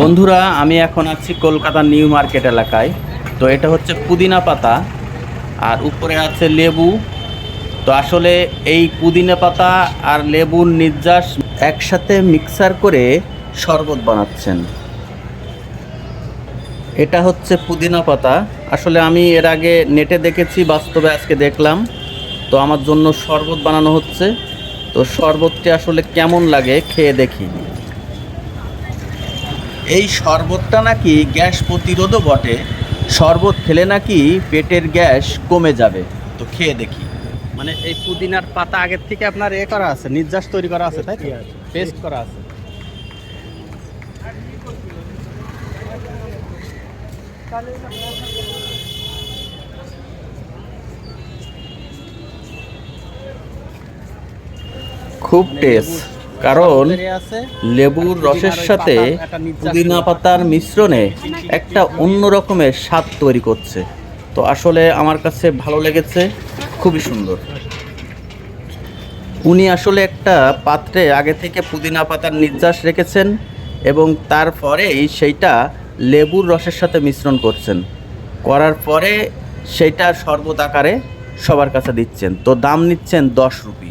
বন্ধুরা, আমি এখন আছি কলকাতা নিউ মার্কেট এলাকায়। তো এটা হচ্ছে পুদিনা পাতা, আর উপরে আছে লেবু। তো আসলে এই পুদিনা পাতা আর লেবুর নির্যাস একসাথে মিক্সার করে শরবত বানাচ্ছেন। এটা হচ্ছে পুদিনা পাতা। আসলে আমি এর আগে নেটে দেখেছি, বাস্তবে আজকে দেখলাম। তো আমার জন্য শরবত বানানো হচ্ছে। তো শরবতটি আসলে কেমন লাগে খেয়ে দেখি। এই শরবতটা নাকি গ্যাস প্রতিরোধও বটে। শরবত খেলে নাকি পেটের গ্যাস কমে যাবে। তো খেয়ে দেখি। মানে এই পুদিনার পাতা আগের থেকে আপনার এ করা আছে নির্যাস তৈরি করা আছে তাই পেস্ট করা আছে। খুব টেস্ট কারণ লেবুর রসের সাথে পুদিনা পাতার মিশ্রণে একটা অন্য রকমের স্বাদ তৈরি করছে। তো আসলে আমার কাছে ভালো লেগেছে খুবই সুন্দর। উনি আসলে একটা পাত্রে আগে থেকে পুদিনা পাতার নির্যাস রেখেছেন এবং তারপরেই সেইটা লেবুর রসের সাথে মিশ্রণ করছেন। করার পরে সেইটা শরবত আকারে সবার কাছে দিচ্ছেন। তো দাম নিচ্ছেন দশ রুপি।